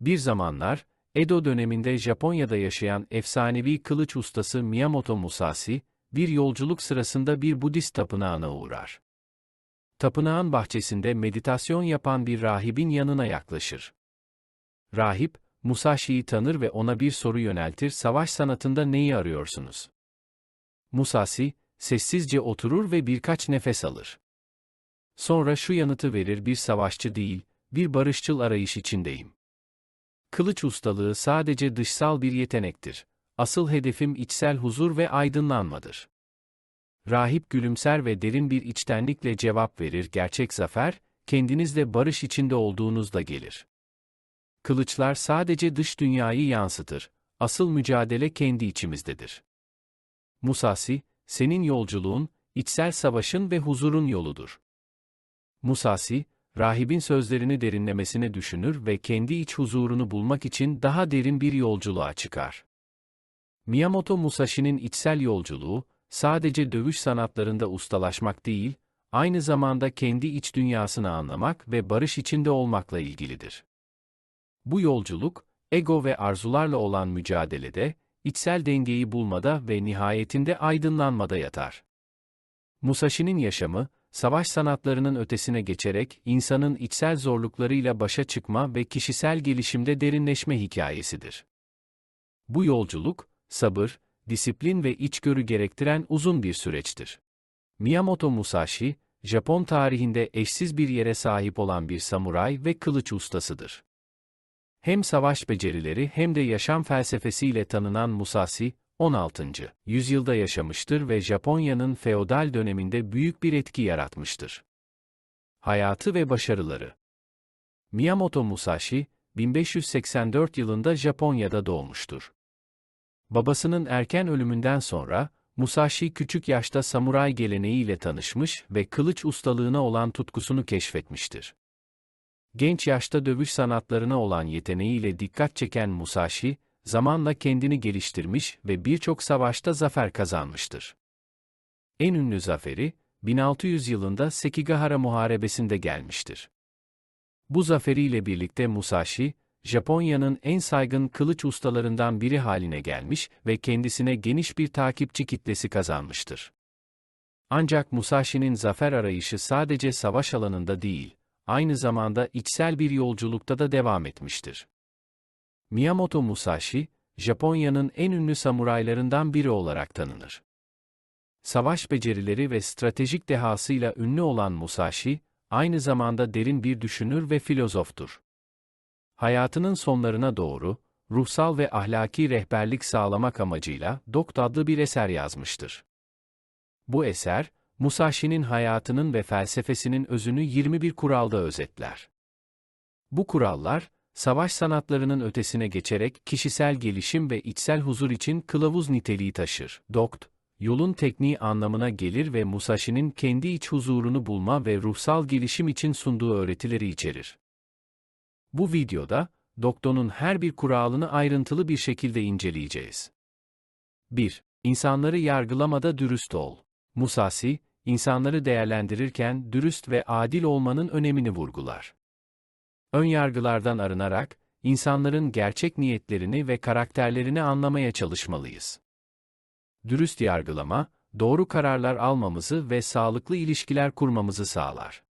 Bir zamanlar, Edo döneminde Japonya'da yaşayan efsanevi kılıç ustası Miyamoto Musashi, bir yolculuk sırasında bir Budist tapınağına uğrar. Tapınağın bahçesinde meditasyon yapan bir rahibin yanına yaklaşır. Rahip, Musashi'yi tanır ve ona bir soru yöneltir, savaş sanatında neyi arıyorsunuz? Musashi, sessizce oturur ve birkaç nefes alır. Sonra şu yanıtı verir bir savaşçı değil, bir barışçıl arayış içindeyim. Kılıç ustalığı sadece dışsal bir yetenektir. Asıl hedefim içsel huzur ve aydınlanmadır. Rahip gülümser ve derin bir içtenlikle cevap verir gerçek zafer, kendinizle barış içinde olduğunuzda gelir. Kılıçlar sadece dış dünyayı yansıtır, asıl mücadele kendi içimizdedir. Musasi, senin yolculuğun, içsel savaşın ve huzurun yoludur. Musasi, rahibin sözlerini derinlemesine düşünür ve kendi iç huzurunu bulmak için daha derin bir yolculuğa çıkar. Miyamoto Musashi'nin içsel yolculuğu, sadece dövüş sanatlarında ustalaşmak değil, aynı zamanda kendi iç dünyasını anlamak ve barış içinde olmakla ilgilidir. Bu yolculuk, ego ve arzularla olan mücadelede, içsel dengeyi bulmada ve nihayetinde aydınlanmada yatar. Musashi'nin yaşamı, savaş sanatlarının ötesine geçerek insanın içsel zorluklarıyla başa çıkma ve kişisel gelişimde derinleşme hikayesidir. Bu yolculuk, sabır, disiplin ve içgörü gerektiren uzun bir süreçtir. Miyamoto Musashi, Japon tarihinde eşsiz bir yere sahip olan bir samuray ve kılıç ustasıdır. Hem savaş becerileri hem de yaşam felsefesiyle tanınan Musashi, 16. yüzyılda yaşamıştır ve Japonya'nın feodal döneminde büyük bir etki yaratmıştır. Hayatı ve başarıları Miyamoto Musashi, 1584 yılında Japonya'da doğmuştur. Babasının erken ölümünden sonra, Musashi küçük yaşta samuray geleneğiyle tanışmış ve kılıç ustalığına olan tutkusunu keşfetmiştir. Genç yaşta dövüş sanatlarına olan yeteneğiyle dikkat çeken Musashi, zamanla kendini geliştirmiş ve birçok savaşta zafer kazanmıştır. En ünlü zaferi, 1600 yılında Sekigahara Muharebesi'nde gelmiştir. Bu zaferiyle birlikte Musashi, Japonya'nın en saygın kılıç ustalarından biri haline gelmiş ve kendisine geniş bir takipçi kitlesi kazanmıştır. Ancak Musashi'nin zafer arayışı sadece savaş alanında değil, aynı zamanda içsel bir yolculukta da devam etmiştir. Miyamoto Musashi, Japonya'nın en ünlü samuraylarından biri olarak tanınır. Savaş becerileri ve stratejik dehasıyla ünlü olan Musashi, aynı zamanda derin bir düşünür ve filozoftur. Hayatının sonlarına doğru, ruhsal ve ahlaki rehberlik sağlamak amacıyla Dokt adlı bir eser yazmıştır. Bu eser, Musashi'nin hayatının ve felsefesinin özünü 21 kuralda özetler. Bu kurallar, savaş sanatlarının ötesine geçerek kişisel gelişim ve içsel huzur için kılavuz niteliği taşır. Dokt, yolun tekniği anlamına gelir ve Musashi'nin kendi iç huzurunu bulma ve ruhsal gelişim için sunduğu öğretileri içerir. Bu videoda, Dokto'nun her bir kuralını ayrıntılı bir şekilde inceleyeceğiz. 1. İnsanları yargılamada dürüst ol. Musashi, insanları değerlendirirken dürüst ve adil olmanın önemini vurgular. Ön yargılardan arınarak, insanların gerçek niyetlerini ve karakterlerini anlamaya çalışmalıyız. Dürüst yargılama, doğru kararlar almamızı ve sağlıklı ilişkiler kurmamızı sağlar.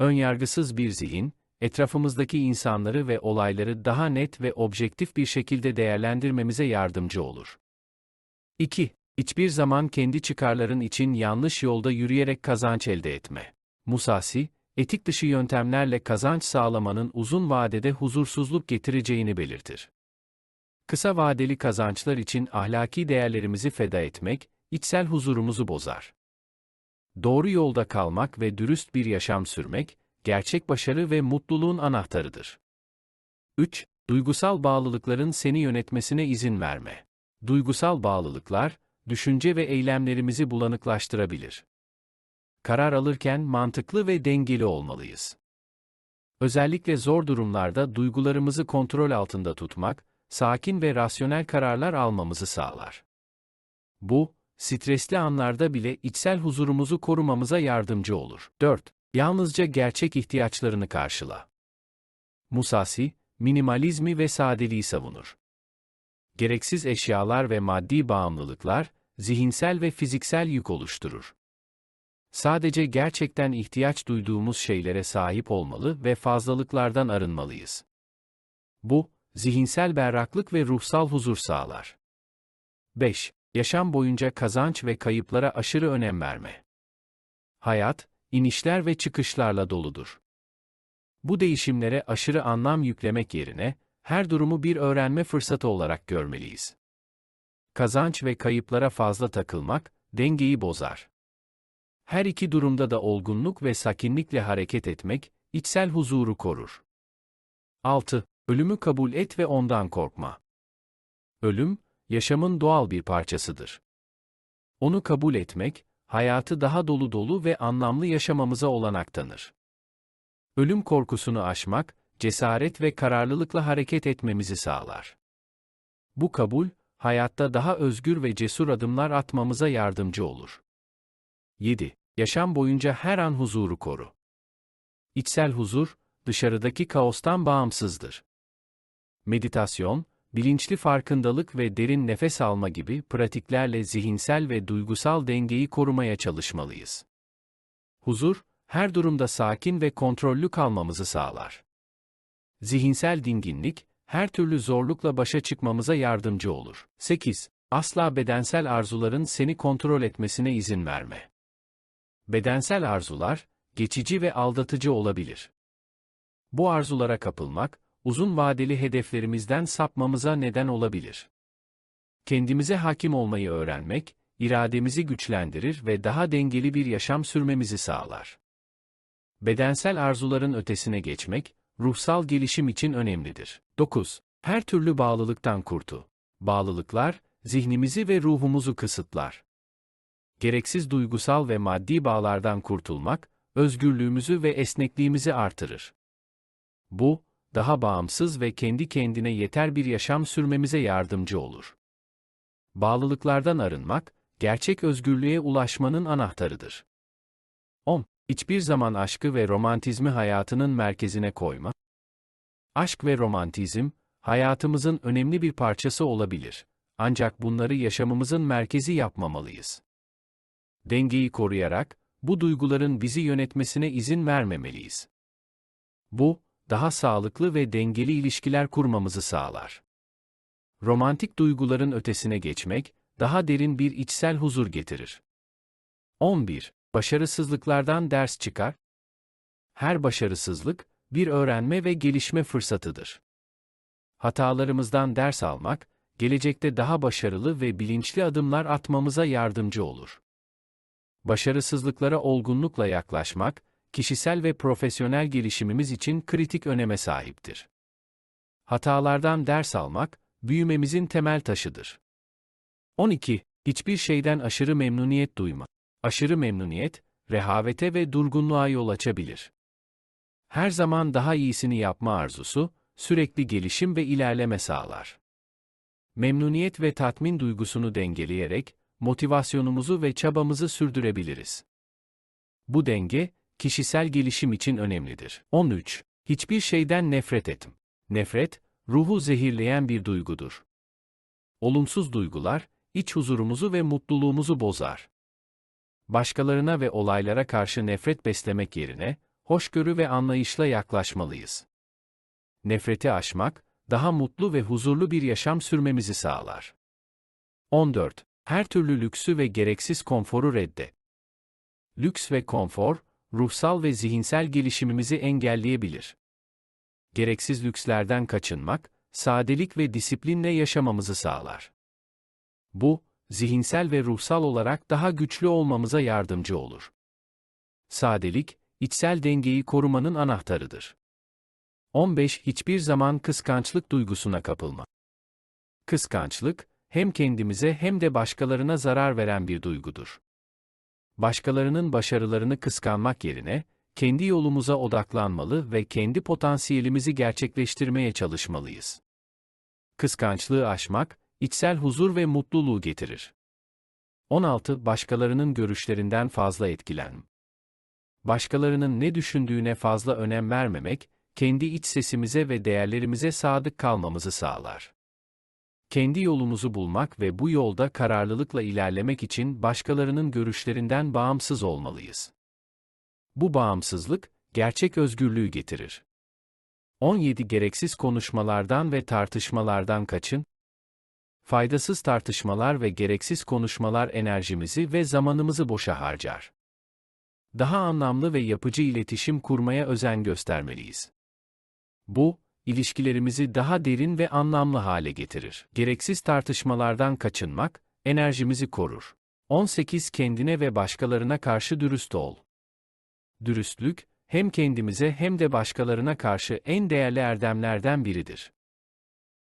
Önyargısız bir zihin, etrafımızdaki insanları ve olayları daha net ve objektif bir şekilde değerlendirmemize yardımcı olur. 2. Hiçbir zaman kendi çıkarların için yanlış yolda yürüyerek kazanç elde etme. Musasi, etik dışı yöntemlerle kazanç sağlamanın uzun vadede huzursuzluk getireceğini belirtir. Kısa vadeli kazançlar için ahlaki değerlerimizi feda etmek, içsel huzurumuzu bozar. Doğru yolda kalmak ve dürüst bir yaşam sürmek, gerçek başarı ve mutluluğun anahtarıdır. 3. Duygusal bağlılıkların seni yönetmesine izin verme. Duygusal bağlılıklar, düşünce ve eylemlerimizi bulanıklaştırabilir. Karar alırken mantıklı ve dengeli olmalıyız. Özellikle zor durumlarda duygularımızı kontrol altında tutmak, sakin ve rasyonel kararlar almamızı sağlar. Bu, stresli anlarda bile içsel huzurumuzu korumamıza yardımcı olur. 4. Yalnızca gerçek ihtiyaçlarını karşıla. Musasi, minimalizmi ve sadeliği savunur. Gereksiz eşyalar ve maddi bağımlılıklar, zihinsel ve fiziksel yük oluşturur. Sadece gerçekten ihtiyaç duyduğumuz şeylere sahip olmalı ve fazlalıklardan arınmalıyız. Bu, zihinsel berraklık ve ruhsal huzur sağlar. 5. Yaşam boyunca kazanç ve kayıplara aşırı önem verme. Hayat, inişler ve çıkışlarla doludur. Bu değişimlere aşırı anlam yüklemek yerine, her durumu bir öğrenme fırsatı olarak görmeliyiz. Kazanç ve kayıplara fazla takılmak, dengeyi bozar. Her iki durumda da olgunluk ve sakinlikle hareket etmek, içsel huzuru korur. 6. Ölümü kabul et ve ondan korkma. Ölüm, yaşamın doğal bir parçasıdır. Onu kabul etmek, hayatı daha dolu dolu ve anlamlı yaşamamıza olanak tanır. Ölüm korkusunu aşmak, cesaret ve kararlılıkla hareket etmemizi sağlar. Bu kabul, hayatta daha özgür ve cesur adımlar atmamıza yardımcı olur. 7. Yaşam boyunca her an huzuru koru. İçsel huzur, dışarıdaki kaostan bağımsızdır. Meditasyon, bilinçli farkındalık ve derin nefes alma gibi pratiklerle zihinsel ve duygusal dengeyi korumaya çalışmalıyız. Huzur, her durumda sakin ve kontrollü kalmamızı sağlar. Zihinsel dinginlik, her türlü zorlukla başa çıkmamıza yardımcı olur. 8. Asla bedensel arzuların seni kontrol etmesine izin verme. Bedensel arzular, geçici ve aldatıcı olabilir. Bu arzulara kapılmak, uzun vadeli hedeflerimizden sapmamıza neden olabilir. Kendimize hakim olmayı öğrenmek, irademizi güçlendirir ve daha dengeli bir yaşam sürmemizi sağlar. Bedensel arzuların ötesine geçmek, ruhsal gelişim için önemlidir. 9. Her türlü bağlılıktan kurtu. Bağlılıklar, zihnimizi ve ruhumuzu kısıtlar. Gereksiz duygusal ve maddi bağlardan kurtulmak, özgürlüğümüzü ve esnekliğimizi artırır. Bu, daha bağımsız ve kendi kendine yeter bir yaşam sürmemize yardımcı olur. Bağlılıklardan arınmak, gerçek özgürlüğe ulaşmanın anahtarıdır. 10. Hiçbir zaman aşkı ve romantizmi hayatının merkezine koyma. Aşk ve romantizm, hayatımızın önemli bir parçası olabilir. Ancak bunları yaşamımızın merkezi yapmamalıyız. Dengeyi koruyarak, bu duyguların bizi yönetmesine izin vermemeliyiz. Bu, daha sağlıklı ve dengeli ilişkiler kurmamızı sağlar. Romantik duyguların ötesine geçmek, daha derin bir içsel huzur getirir. 11. Başarısızlıklardan ders çıkar. Her başarısızlık, bir öğrenme ve gelişme fırsatıdır. Hatalarımızdan ders almak, gelecekte daha başarılı ve bilinçli adımlar atmamıza yardımcı olur. Başarısızlıklara olgunlukla yaklaşmak, kişisel ve profesyonel gelişimimiz için kritik öneme sahiptir. Hatalardan ders almak, büyümemizin temel taşıdır. 12. Hiçbir şeyden aşırı memnuniyet duyma. Aşırı memnuniyet, rehavete ve durgunluğa yol açabilir. Her zaman daha iyisini yapma arzusu, sürekli gelişim ve ilerleme sağlar. Memnuniyet ve tatmin duygusunu dengeleyerek, motivasyonumuzu ve çabamızı sürdürebiliriz. Bu denge, kişisel gelişim için önemlidir. 13. Hiçbir şeyden nefret etm. Nefret, ruhu zehirleyen bir duygudur. Olumsuz duygular, iç huzurumuzu ve mutluluğumuzu bozar. Başkalarına ve olaylara karşı nefret beslemek yerine, hoşgörü ve anlayışla yaklaşmalıyız. Nefreti aşmak, daha mutlu ve huzurlu bir yaşam sürmemizi sağlar. 14. Her türlü lüksü ve gereksiz konforu redde. Lüks ve konfor, ruhsal ve zihinsel gelişimimizi engelleyebilir. Gereksiz lükslerden kaçınmak, sadelik ve disiplinle yaşamamızı sağlar. Bu, zihinsel ve ruhsal olarak daha güçlü olmamıza yardımcı olur. Sadelik, içsel dengeyi korumanın anahtarıdır. 15. Hiçbir zaman kıskançlık duygusuna kapılma. Kıskançlık, hem kendimize hem de başkalarına zarar veren bir duygudur. Başkalarının başarılarını kıskanmak yerine, kendi yolumuza odaklanmalı ve kendi potansiyelimizi gerçekleştirmeye çalışmalıyız. Kıskançlığı aşmak, içsel huzur ve mutluluğu getirir. 16. Başkalarının görüşlerinden fazla etkilen. Başkalarının ne düşündüğüne fazla önem vermemek, kendi iç sesimize ve değerlerimize sadık kalmamızı sağlar. Kendi yolumuzu bulmak ve bu yolda kararlılıkla ilerlemek için başkalarının görüşlerinden bağımsız olmalıyız. Bu bağımsızlık, gerçek özgürlüğü getirir. 17 Gereksiz konuşmalardan ve tartışmalardan kaçın. Faydasız tartışmalar ve gereksiz konuşmalar enerjimizi ve zamanımızı boşa harcar. Daha anlamlı ve yapıcı iletişim kurmaya özen göstermeliyiz. Bu, ilişkilerimizi daha derin ve anlamlı hale getirir. Gereksiz tartışmalardan kaçınmak, enerjimizi korur. 18 Kendine ve başkalarına karşı dürüst ol. Dürüstlük, hem kendimize hem de başkalarına karşı en değerli erdemlerden biridir.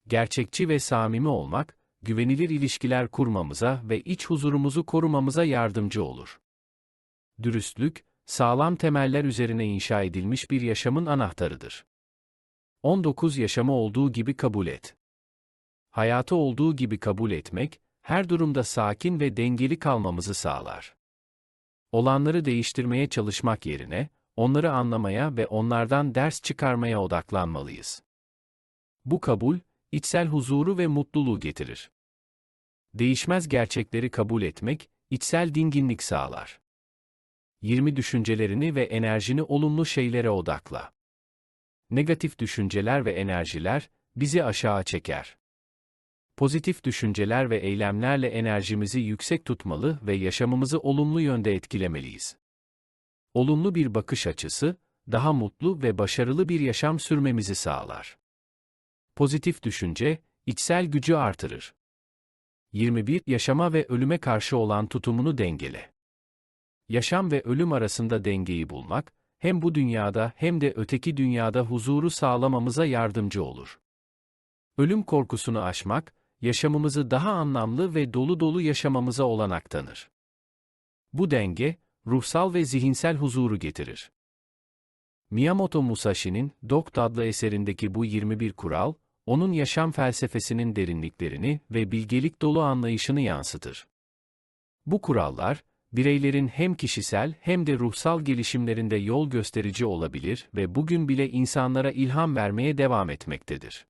Gerçekçi ve samimi olmak, güvenilir ilişkiler kurmamıza ve iç huzurumuzu korumamıza yardımcı olur. Dürüstlük, sağlam temeller üzerine inşa edilmiş bir yaşamın anahtarıdır. 19 Yaşamı olduğu gibi kabul et. Hayatı olduğu gibi kabul etmek, her durumda sakin ve dengeli kalmamızı sağlar. Olanları değiştirmeye çalışmak yerine, onları anlamaya ve onlardan ders çıkarmaya odaklanmalıyız. Bu kabul, içsel huzuru ve mutluluğu getirir. Değişmez gerçekleri kabul etmek, içsel dinginlik sağlar. 20 düşüncelerini ve enerjini olumlu şeylere odakla. Negatif düşünceler ve enerjiler bizi aşağı çeker. Pozitif düşünceler ve eylemlerle enerjimizi yüksek tutmalı ve yaşamımızı olumlu yönde etkilemeliyiz. Olumlu bir bakış açısı, daha mutlu ve başarılı bir yaşam sürmemizi sağlar. Pozitif düşünce, içsel gücü artırır. 21. Yaşama ve ölüme karşı olan tutumunu dengele. Yaşam ve ölüm arasında dengeyi bulmak, hem bu dünyada hem de öteki dünyada huzuru sağlamamıza yardımcı olur. Ölüm korkusunu aşmak, yaşamımızı daha anlamlı ve dolu dolu yaşamamıza olanak tanır. Bu denge, ruhsal ve zihinsel huzuru getirir. Miyamoto Musashi'nin Dokt adlı eserindeki bu 21 kural, onun yaşam felsefesinin derinliklerini ve bilgelik dolu anlayışını yansıtır. Bu kurallar, bireylerin hem kişisel hem de ruhsal gelişimlerinde yol gösterici olabilir ve bugün bile insanlara ilham vermeye devam etmektedir.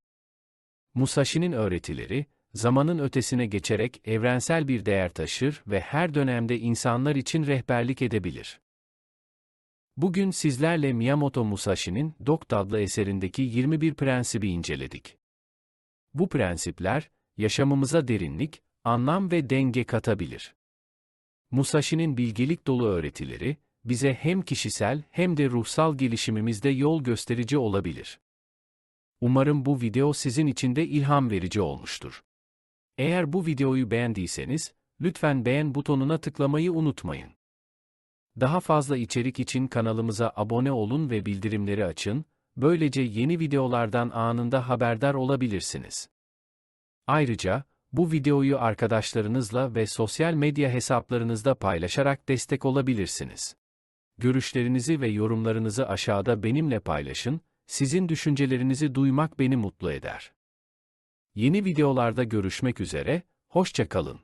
Musashi'nin öğretileri, zamanın ötesine geçerek evrensel bir değer taşır ve her dönemde insanlar için rehberlik edebilir. Bugün sizlerle Miyamoto Musashi'nin Dokt adlı eserindeki 21 prensibi inceledik. Bu prensipler, yaşamımıza derinlik, anlam ve denge katabilir. Musashi'nin bilgelik dolu öğretileri, bize hem kişisel hem de ruhsal gelişimimizde yol gösterici olabilir. Umarım bu video sizin için de ilham verici olmuştur. Eğer bu videoyu beğendiyseniz, lütfen beğen butonuna tıklamayı unutmayın. Daha fazla içerik için kanalımıza abone olun ve bildirimleri açın, böylece yeni videolardan anında haberdar olabilirsiniz. Ayrıca, bu videoyu arkadaşlarınızla ve sosyal medya hesaplarınızda paylaşarak destek olabilirsiniz. Görüşlerinizi ve yorumlarınızı aşağıda benimle paylaşın, sizin düşüncelerinizi duymak beni mutlu eder. Yeni videolarda görüşmek üzere, hoşça kalın.